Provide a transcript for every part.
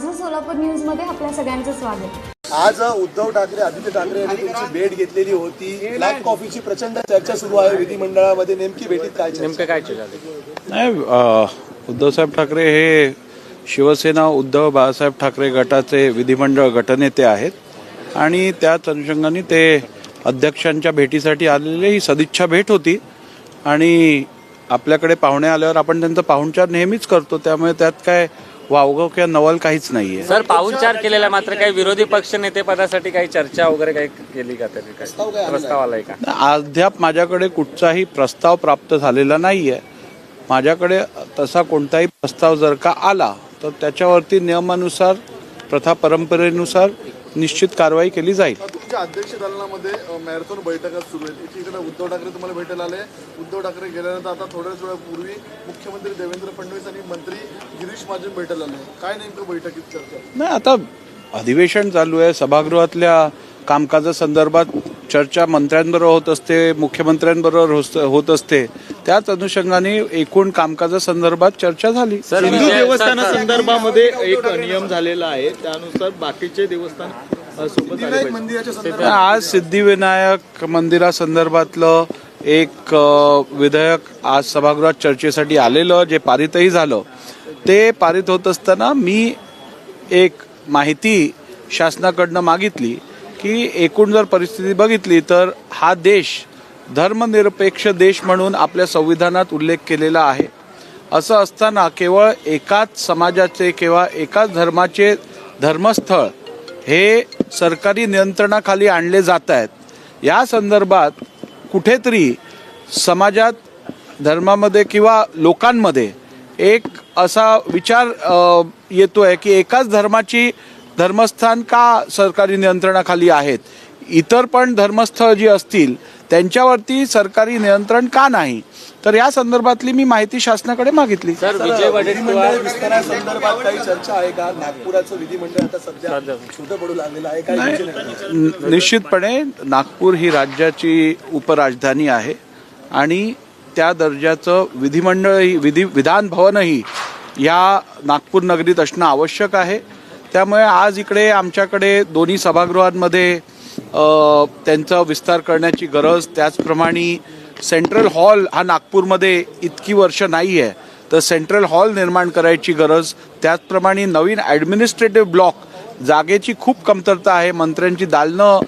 माझं सोलापूर न्यूजमध्ये आपल्या सगळ्यांचं स्वागत. आज उद्धव ठाकरे आदित्य ठाकरे यांनी तुमची भेट घेतलेली होती. ब्लॅक कॉफीची प्रचंड चर्चा सुरू आहे विधिमंडळामध्ये. नेमकी भेटीत काय चर्चा? नेमकं काय चर्चा झाली? नाही अ, उद्धवसाहेब ठाकरे हे शिवसेना उद्धव बाळासाहेब ठाकरे गटाचे विधिमंडळ गटनेते आहेत. आणि त्याच अनुषंगाने ते अध्यक्षांच्या भेटीसाठी आलेले ही सदिच्छा भेट होती. आणि आपल्याकडे पाहुणे आल्यावर आपण त्यांचं पाहुणचार नेहमीच करतो. त्यामुळे त्यात काय वावगं किंवा नवल काहीच नाहीये. सर पाहुणचार केलेला मात्र काही विरोधी पक्ष नेते पदासाठी काही चर्चा वगैरे काही केली का तरी काय प्रस्ताव आलाय का? अद्याप माझ्याकडे कुठचाही प्रस्ताव प्राप्त झालेला नाहीये. माझ्याकडे तसा कोणताही प्रस्ताव जर का आला तर त्याच्यावरती नियमानुसार प्रथा परंपरेनुसार निश्चित कारवाई केली जाईल. तुमच्या अध्यक्ष दालनामध्ये मॅरेथॉन बैठका सुरू आहेत एकीकडे उद्धव ठाकरे तुम्हाला भेटायला आले उद्धव ठाकरे गेल्यानंतर आता थोड्याच वेळापूर्वी मुख्यमंत्री देवेंद्र फडणवीस आणि मंत्री गिरीश महाजन भेटायला आले काय नेमकं बैठकीत चर्चा नाही आता अधिवेशन चालू आहे सभागृहातल्या कामकाजासंदर्भात चर्चा मंत्र्यांबरोबर होत असते मुख्यमंत्र्यांबरोबर होत असते त्याच अनुषंगाने एकूण कामकाजासंदर्भात चर्चा झाली सर हिंदू देवस्थानासंदर्भामध्ये एक नियम झालेला आहे त्यानुसार बाकीचे देवस्थान सोबत आले पाहिजे. आज सिद्धिविनायक मंदिरासंदर्भातलं एक अ, विधेयक आज सभागृहात चर्चेसाठी आलेलं जे पारितही झालं ते पारित होत असताना मी एक माहिती शासनाकडनं मागितली की एकूण जर परिस्थिती बघितली तर हा देश धर्मनिरपेक्ष देश म्हणून आपल्या संविधानात उल्लेख केलेला आहे असं असताना केवळ एकाच समाजाचे किंवा एकाच धर्माचे धर्मस्थळ हे सरकारी नियंत्रणाखाली आणले जात आहेत. या संदर्भात कुठेतरी समाजात धर्मामध्ये किंवा लोकांमध्ये एक असा विचार येतो आहे की एकाच धर्माची धर्मस्थान का सरकारी नियंत्रणाखाली आहेत? इतर पण धर्मस्थळ जी असतील त्यांच्यावरती सरकारी नियंत्रण का नाही? तर या संदर्भातली मी माहिती शासनाकडे मागितली. सर विजय वडेट्टीवार विधिमंडळ विस्तारासंदर्भात काही चर्चा आहे का? नागपुराचं विधिमंडळ आता सध्या छोटं पडू लागलेलं आहे. काय योजना आहे? न- निश्चितपणे नागपूर ही राज्याची उपराजधानी आहे आणि त्या दर्जाचं विधिमंडळ विधी विधान भवनही या नागपूर नगरीत असणं आवश्यक आहे. त्यामुळे आज इकडे आमच्याकडे दोन्ही सभागृहांमध्ये त्यांचा विस्तार करण्याची गरज त्याचप्रमाणे सेंट्रल हॉल हा नागपूरमध्ये इतकी वर्ष नाही आहे तर सेंट्रल हॉल निर्माण करायची गरज त्याचप्रमाणे नवीन ॲडमिनिस्ट्रेटिव्ह ब्लॉक जागेची खूप कमतरता आहे मंत्र्यांची दालनं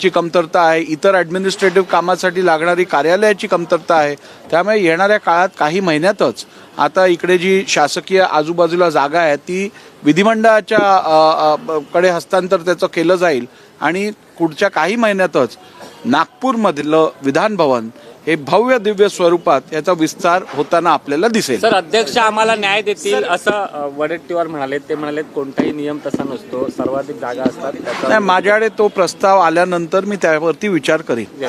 ची कमतरता आहे. इतर ॲडमिनिस्ट्रेटिव्ह कामासाठी लागणारी कार्यालयाची कमतरता आहे. त्यामुळे येणाऱ्या काळात काही महिन्यातच आता इकडे जी शासकीय आजूबाजूला जागा आहे ती विधिमंडळाच्या कडे हस्तांतर त्याचं केलं जाईल. आणि पुढच्या काही महिन्यातच नागपूरमधलं विधान भवन हे भव्य दिव्य स्वरूपात याचा विस्तार होताना आपल्याला दिसेल सर अध्यक्ष आम्हाला न्याय देतील असं वडेट्टीवार म्हणाले ते म्हणाले कोणताही नियम तसा नसतो सर्वाधिक जागा असतात त्याचा नाही माझ्याकडे तो प्रस्ताव आल्यानंतर मी त्यावरती विचार करीन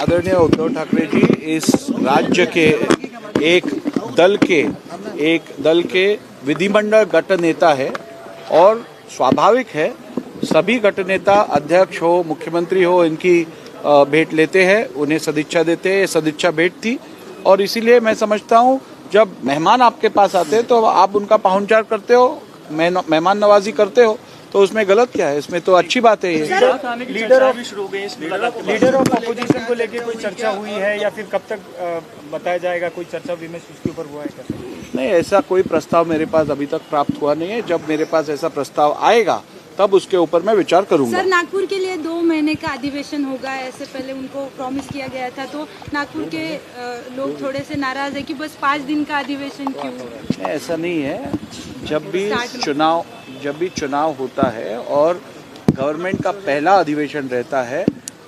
आदरणीय उद्धव ठाकरे जी इस राज्य के एक दल के एक दल के विधिमंडल गट नेता है और स्वाभाविक है, सभी गट नेता अध्यक्ष हो, मुख्यमंत्री हो, इनकी भेंट लेते हैं, उन्हें सदिच्छा देते हैं सदिच्छा भेंट थी। और इसीलिए मैं समझता हूँ, जब मेहमान आपके पास आते हैं तो आप उनका पाहुनचार करते हो मेहमान नवाजी करते हो तो उसमें गलत क्या है? इसमें तो अच्छी बात है ये। Leader of leader of opposition को लेकर कोई चर्चा हुई है या फिर कब तक बताया जाएगा? कोई चर्चा विमर्श उसके ऊपर हुआ है नहीं ऐसा कोई प्रस्ताव मेरे पास अभी तक प्राप्त हुआ नहीं है। जब मेरे पास ऐसा प्रस्ताव आएगा तब उसके ऊपर मैं विचार करूँगा। सर नागपुर के लिए दो महीने का अधिवेशन होगा ऐसे पहले उनको प्रॉमिस किया गया था तो नागपुर के लोग थोड़े से नाराज़ है कि बस पाँच दिन का अधिवेशन क्यों? ऐसा नहीं है। जब भी चुनाव जब भी चुनाव होता है और गवर्नमेंट का पहला अधिवेशन रहता है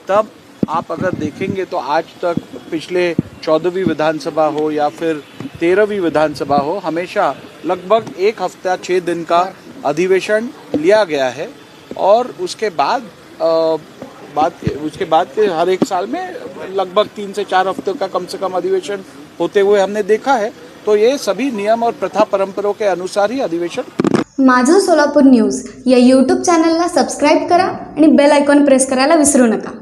तब आप अगर देखेंगे तो आज तक पिछले चौदहवीं विधानसभा हो या फिर तेरहवीं विधानसभा हो हमेशा लगभग एक हफ़्ता छः दिन का अधिवेशन लिया गया है और उसके बाद बात बाद के उसके बाद के हर एक साल में लगभग तीन से चार हफ्तों का कम से कम अधिवेशन होते हुए हमने देखा है। तो ये सभी नियम और प्रथा परंपराओं के अनुसार ही अधिवेशन। माझं सोलापूर न्यूज या यूट्यूब चॅनलला सबस्क्राईब करा आणि बेल आयकॉन प्रेस करायला विसरू नका.